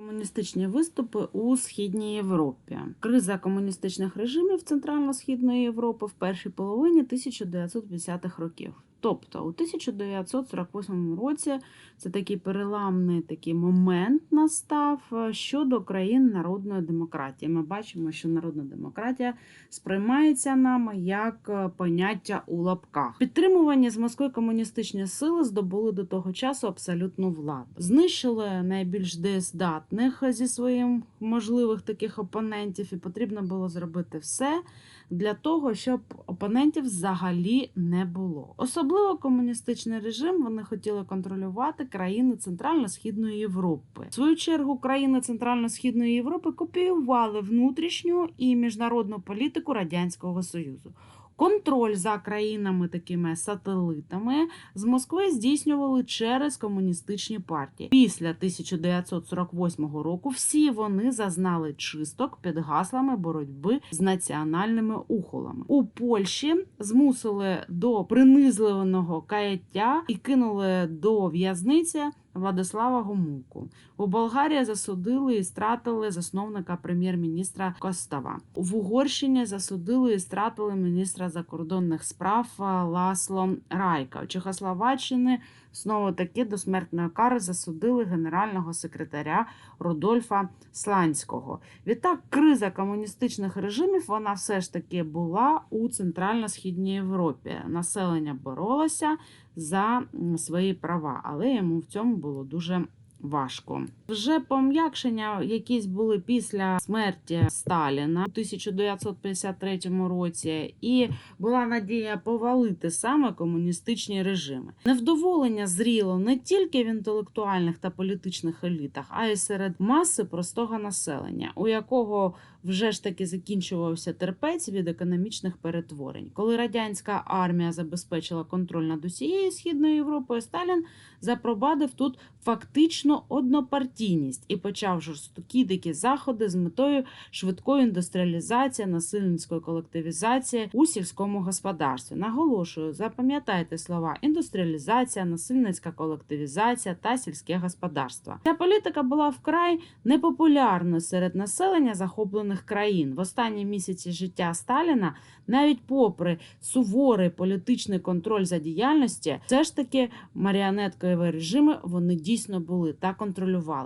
Комуністичні виступи у східній Європі. Криза комуністичних режимів Центрально-східної Європи в першій половині 1950-х років. Тобто у 1948 році це такий переламний такий момент настав е, щодо країн народної демократії. Ми бачимо, що народна демократія сприймається нами як е, поняття у лапках. Підтримувані з Москви комуністичні сили здобули до того часу абсолютну владу. Знищили найбільш деєздатних зі своїм можливих таких опонентів, і потрібно було зробити все для того, щоб опонентів взагалі не було. Особливо комуністичний режим вони хотіли контролювати країни Центрально-Східної Європи. В свою чергу країни Центрально-Східної Європи копіювали внутрішню і міжнародну політику Радянського Союзу. Контроль за країнами такими сателитами з Москви здійснювали через комуністичні партії. Після 1948 року всі вони зазнали чисток під гаслами боротьби з національними ухолами. У Польщі змусили до принизливого каяття і кинули до в'язниці. Владислава Гомулку у Болгарії засудили і стратили засновника прем'єр-міністра Костава. В Угорщині засудили і стратили міністра закордонних справ е, Ласло Райка. У Чехословаччині знову таки до смертної кари засудили генерального секретаря Рудольфа Сланського. Відтак, криза комуністичних режимів вона все ж таки була у центрально-східній Європі. Населення боролося за свої права, але йому в цьому було дуже важко. Вже пом'якшення, якісь були після смерті Сталіна у 1953 році, і була надія повалити саме комуністичні режими. Невдоволення зріло не тільки в інтелектуальних та політичних елітах, а й серед маси простого населення, у якого вже ж таки закінчувався терпець від економічних перетворень. Коли радянська армія забезпечила контроль над усією східною Європою, Сталін запровадив тут фактично однопартійність і почав жорстокі дикі заходи з метою швидкої індустріалізації, насильницької колективізації у сільському господарстві. Наголошую, запам'ятайте слова індустріалізація, насильницька колективізація та сільське господарство. Ця політика була вкрай непопулярною серед населення захоплених країн. В останні місяці життя Сталіна, навіть попри суворий політичний контроль за діяльності, все ж таки маріонеткові режими вони дійсно були та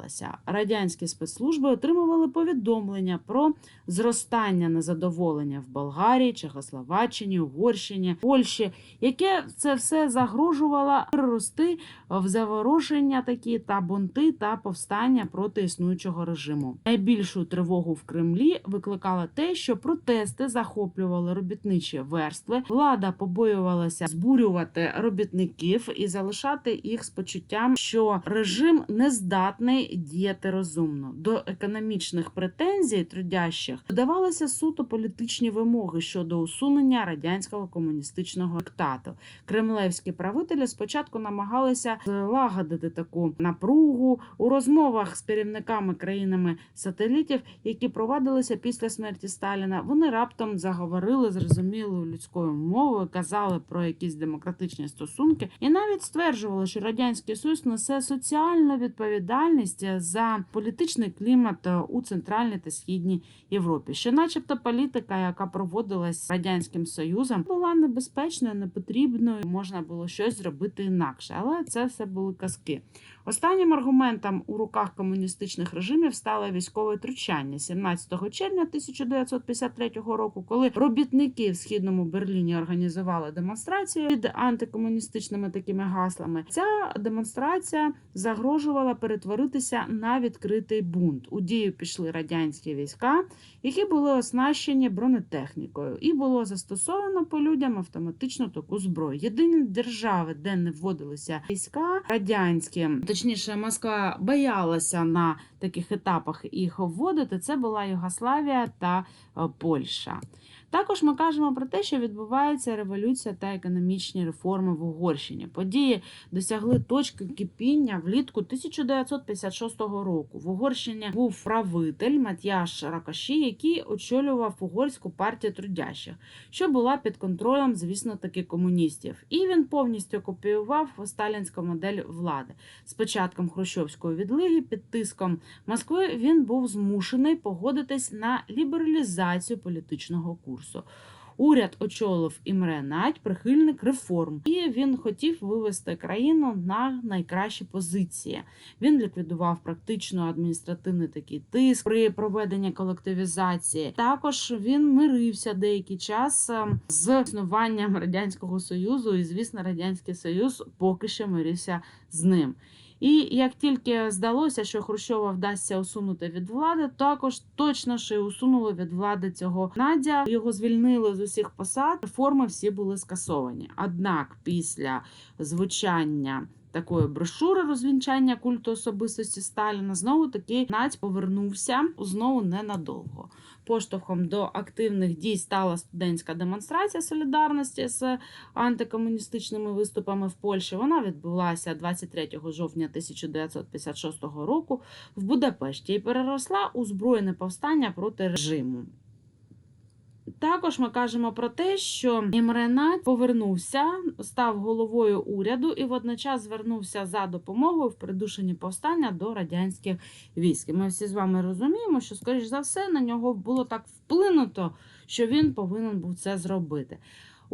контролювалися. Радянські спецслужби отримували повідомлення про зростання незадоволення в Болгарії, Чехословаччині, Угорщині, Польщі, яке це все загрожувало перерости в завороження такі та бунти та повстання проти існуючого режиму. Найбільшу тривогу в Кремлі викликало те, що протести захоплювали робітничі верстви. Влада побоювалася збурювати робітників і залишати їх з почуттям, що режим не здатний діяти розумно. До економічних претензій трудящих додавалися суто політичні вимоги щодо усунення радянського комуністичного диктату. Кремлевські правителі спочатку намагалися злагодити таку напругу у розмовах з керівниками країнами сателітів, які провадилися після смерті Сталіна. Вони раптом заговорили зрозумілою людською мовою, казали про якісь демократичні стосунки, і навіть стверджували, що радянський союз несе соціальну відповідальність за політичний клімат у центральній та східній Європі. Що, начебто, політика, яка проводилась радянським союзом, була небезпечною, непотрібною, можна було щось зробити інакше, але це все були казки. Останнім аргументом у руках комуністичних режимів стало військове втручання 17 червня 1953 року, коли робітники в східному Берліні організували демонстрацію під антикомуністичними такими гаслами. Ця демонстрація загрожувала перетворитися на відкритий бунт. У дію пішли радянські війська, які були оснащені бронетехнікою, і було застосовано по людям автоматичну таку зброю. Єдині держави, де не вводилися війська радянські, точніше, Москва боялася на таких етапах їх вводити. Це була Югославія та е, Польща. Також ми кажемо про те, що відбувається революція та економічні реформи в Угорщині. Події досягли точки кипіння влітку 1956 року. В Угорщині був правитель Матяш Ракаші, який очолював угорську партію трудящих, що була під контролем, звісно, таки комуністів. І він повністю копіював сталінську модель влади. З початком хрущовської відлиги під тиском Москви він був змушений погодитись на лібералізацію політичного курсу. Уряд очолив Імре Надь, прихильник реформ, і він хотів вивести країну на найкращі позиції. Він ліквідував практично адміністративний такий тиск при проведенні колективізації. Також він мирився деякий час е, з існуванням радянського союзу, і звісно, радянський союз поки що мирився з ним. І як тільки здалося, що Хрущова вдасться усунути від влади, також точно ще усунули від влади цього Надя. Його звільнили з усіх посад. Реформи всі були скасовані. Однак, після звучання такої брошури розвінчання культу особистості Сталіна, знову таки Надь повернувся знову ненадовго. Поштовхом до активних дій стала студентська демонстрація солідарності з антикомуністичними виступами в Польщі. Вона відбулася 23 жовтня 1956 року в Будапешті і переросла у збройне повстання проти режиму. Також ми кажемо про те, що Імрена повернувся, став головою уряду і водночас звернувся за допомогою в придушенні повстання до радянських військ. Ми всі з вами розуміємо, що, скоріш за все, на нього було так вплинуто, що він повинен був це зробити.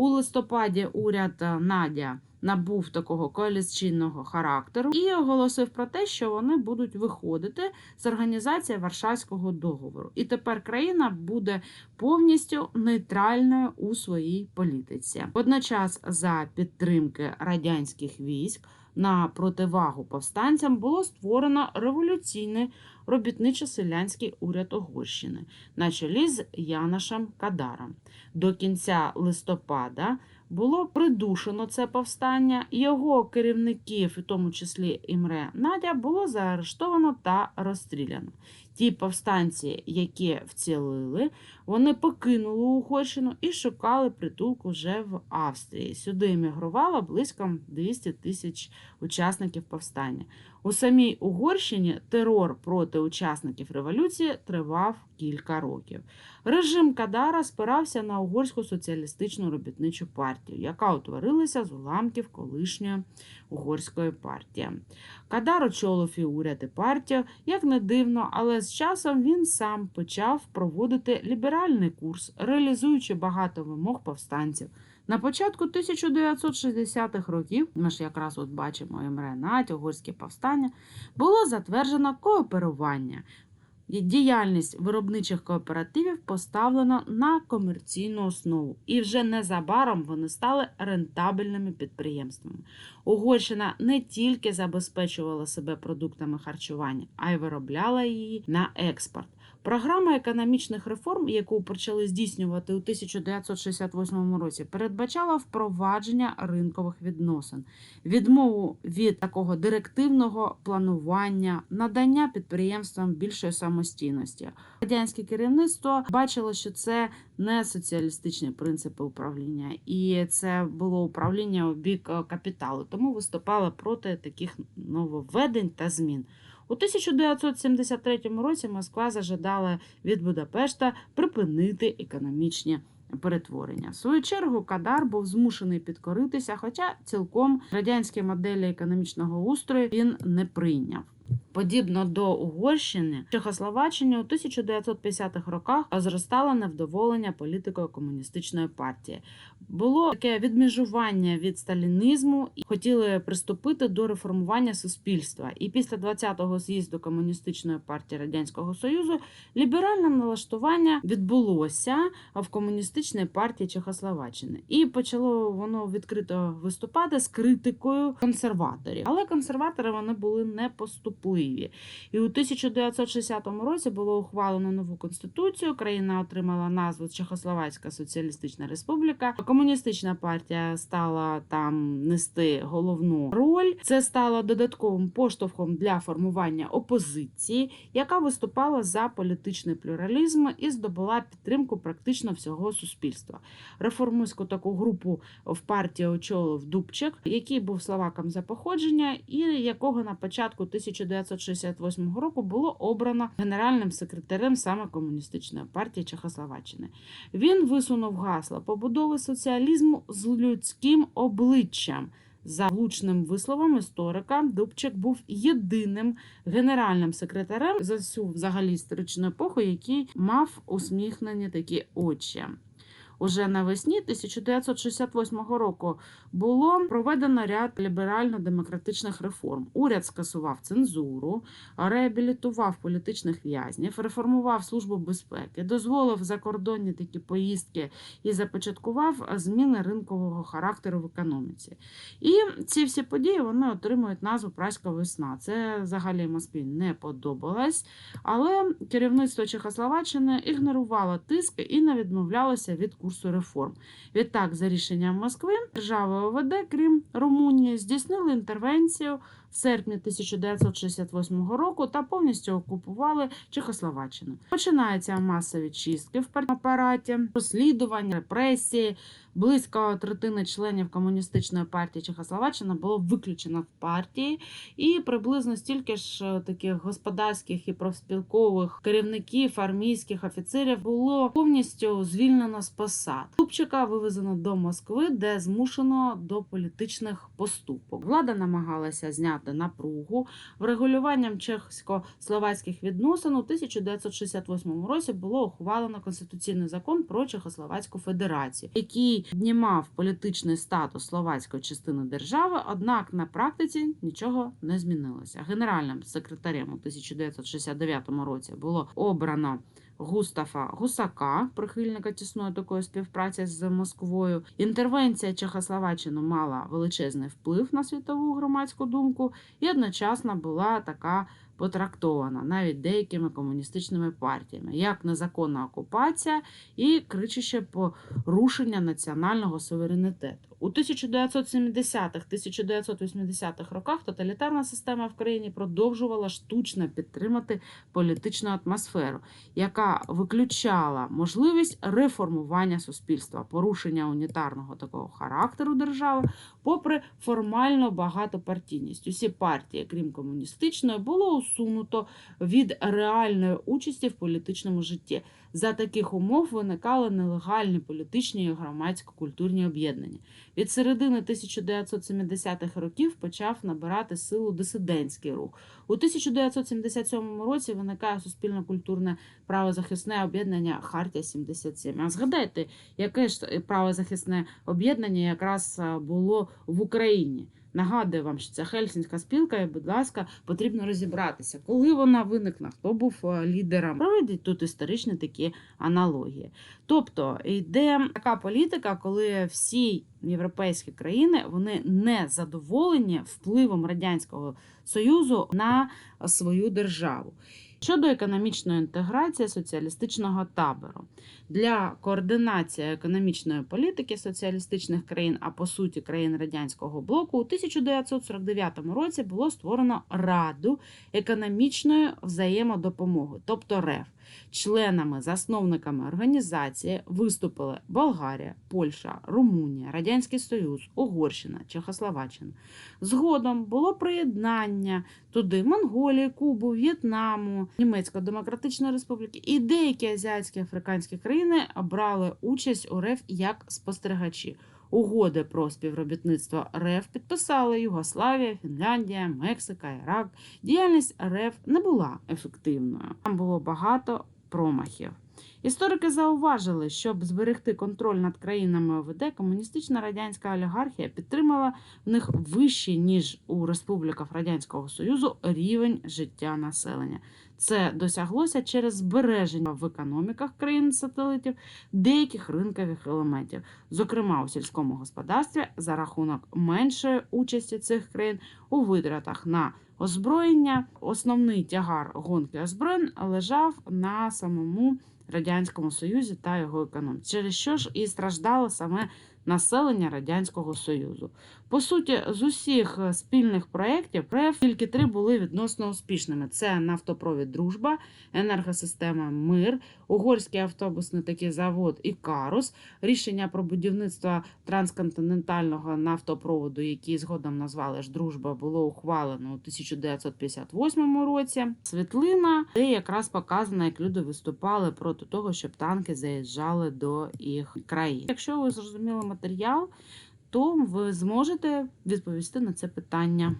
У листопаді уряд е, Надя набув такого коаліційного характеру і оголосив про те, що вони будуть виходити з організації Варшавського договору. І тепер країна буде повністю нейтральною у своїй політиці. Водночас, за підтримки радянських військ на противагу повстанцям було створено революційний робітничо-селянський уряд Угорщини на чолі з Янашем Кадаром. До кінця листопада було придушено це повстання. Його керівників, в тому числі Імре Надя, було заарештовано та розстріляно. Ті повстанці, які вцілили, вони покинули Угорщину і шукали притулку вже в Австрії. Сюди емігрувало близько 200 тисяч учасників повстання. У самій Угорщині терор проти учасників революції тривав кілька років. Режим Кадара спирався на угорську соціалістичну робітничу партію, яка утворилася з уламків колишньої угорської партії. Кадар очолив і уряд і партію, як не дивно, але з часом він сам почав проводити ліберальний курс, реалізуючи багато вимог повстанців. На початку 1960-х років, ми ж якраз от бачимо Імре Надь, повстання, було затверджено кооперування. Діяльність виробничих кооперативів поставлена на комерційну основу, і вже незабаром вони стали рентабельними підприємствами. Угорщина не тільки забезпечувала себе продуктами харчування, а й виробляла її на експорт. Програма економічних реформ, яку почали здійснювати у 1968 році, передбачала впровадження ринкових відносин, відмову від такого директивного планування, надання підприємствам більшої самостійності. Радянське керівництво бачило, що це не соціалістичні принципи управління, і це було управління у бік е, капіталу, тому виступало проти таких нововведень та змін. У 1973 році Москва зажадала від Будапешта припинити економічні перетворення. В свою чергу Кадар був змушений підкоритися, хоча цілком радянські моделі економічного устрою він не прийняв. Подібно до Угорщини, Чехословаччині у 1950-х роках зростало невдоволення політикою комуністичної партії. Було таке відмежування від сталінізму і хотіли приступити до реформування суспільства. І після 20-го з'їзду комуністичної партії радянського союзу ліберальне налаштування відбулося в комуністичній партії Чехословаччини, і почало воно відкрито виступати з критикою консерваторів. Але консерватори вони були непоступливі. Впливі. І у 1960 році було ухвалено нову конституцію. Країна отримала назву Чехословацька Соціалістична Республіка. Комуністична партія стала там нести головну роль. Це стало додатковим поштовхом для формування опозиції, яка виступала за політичний плюралізм і здобула підтримку практично всього суспільства. Реформистську таку групу в партії очолив Дубчик, який був словаком за походження, і якого на початку 1968 року було обрано генеральним секретарем саме комуністичної партії Чехословаччини. Він висунув гасло побудови соціалізму з людським обличчям. За влучним висловом історика, Дубчик був єдиним генеральним секретарем за всю взагалі історичну епоху, який мав усміхнені такі очі. Уже навесні 1968 року було проведено ряд ліберально-демократичних реформ. Уряд скасував цензуру, реабілітував політичних в'язнів, реформував службу безпеки, дозволив закордонні такі поїздки і започаткував зміни ринкового характеру в економіці. І ці всі події вони отримують назву Праська весна. Це взагалі Москві не подобалось, але керівництво Чехословаччини ігнорувало тиск і не відмовлялося від курсу реформ. Відтак, за рішенням Москви, держави ОВД, крім Румунії, здійснили інтервенцію серпні 1968 року та повністю окупували Чехословаччину. Починаються масові чистки в апараті, розслідування, репресії. Близько третини членів комуністичної партії Чехословаччини було виключено в партії, і приблизно стільки ж е, таких господарських і профспілкових керівників, армійських офіцерів було повністю звільнено з посад. Тупчика вивезено до Москви, де змушено до політичних поступок. Влада намагалася зняти напругу врегулюванням чехословацьких відносин. У 1968 році було ухвалено конституційний закон про Чехословацьку Федерацію, який піднімав політичний статус словацької частини держави, однак на практиці нічого не змінилося. Генеральним секретарем у 1969 році було обрано Густафа Гусака, прихильника тісної такої співпраці з Москвою. Інтервенція Чехословаччини мала величезний вплив на світову громадську думку і одночасно була така потрактована навіть деякими комуністичними партіями як незаконна окупація і кричуще порушення національного суверенітету. У 1970-1980-х роках тоталітарна система в країні продовжувала штучно підтримати політичну атмосферу, яка виключала можливість реформування суспільства, порушення унітарного такого характеру держави, попри формально багатопартійність. Усі партії, крім комуністичної, було усунуто від реальної участі в політичному житті. За таких умов виникали нелегальні політичні і громадсько-культурні об'єднання. Від середини 1970-х років почав набирати силу дисидентський рух. У 1977 році виникає суспільно-культурне правозахисне об'єднання Хартія 77. А згадайте, яке ж правозахисне об'єднання якраз було в Україні. Нагадую вам, що це Хельсінська спілка, і, будь ласка, потрібно розібратися, коли вона виникла, хто був лідером. Проведіть тут історичні такі аналогії. Тобто йде така політика, коли всі європейські країни вони не задоволені впливом радянського союзу на свою державу. Щодо економічної інтеграції соціалістичного табору для координації економічної політики соціалістичних країн, а по суті країн радянського блоку, у 1949 році було створено Раду економічної взаємодопомоги, тобто РЕФ. Членами, засновниками організації виступили Болгарія, Польща, Румунія, Радянський Союз, Угорщина, Чехословаччина. Згодом було приєднання туди Монголії, Кубу, В'єтнаму, Німецької Демократичної Республіки і деякі азіатські африканські країни брали участь у РФ як спостерігачі. Угоди про співробітництво РФ підписали Югославія, Фінляндія, Мексика, Ірак. Діяльність РФ не була ефективною. Там було багато промахів. Історики зауважили, щоб зберегти контроль над країнами ОВД, комуністична радянська олігархія підтримала в них вищий, ніж у республіках Радянського Союзу, рівень життя населення. Це досяглося через збереження в економіках країн-сателитів деяких ринкових елементів, зокрема у сільському господарстві, за рахунок меншої участі цих країн у витратах на озброєння. Основний тягар гонки озброєнь лежав на самому радянському союзі та його економіці, через що ж і страждало саме населення радянського союзу. По суті, з усіх е, спільних проєктів РФ тільки три були відносно успішними: це нафтопровід Дружба, енергосистема Мир, Угорський автобусний такий завод Ікарус, рішення про будівництво трансконтинентального нафтопроводу, який згодом назвали ж Дружба, було ухвалено у 1958 році. Світлина, де якраз показано, як люди виступали проти того, щоб танки заїжджали до їх країн. Якщо ви зрозуміли матеріал, то ви зможете відповісти на це питання.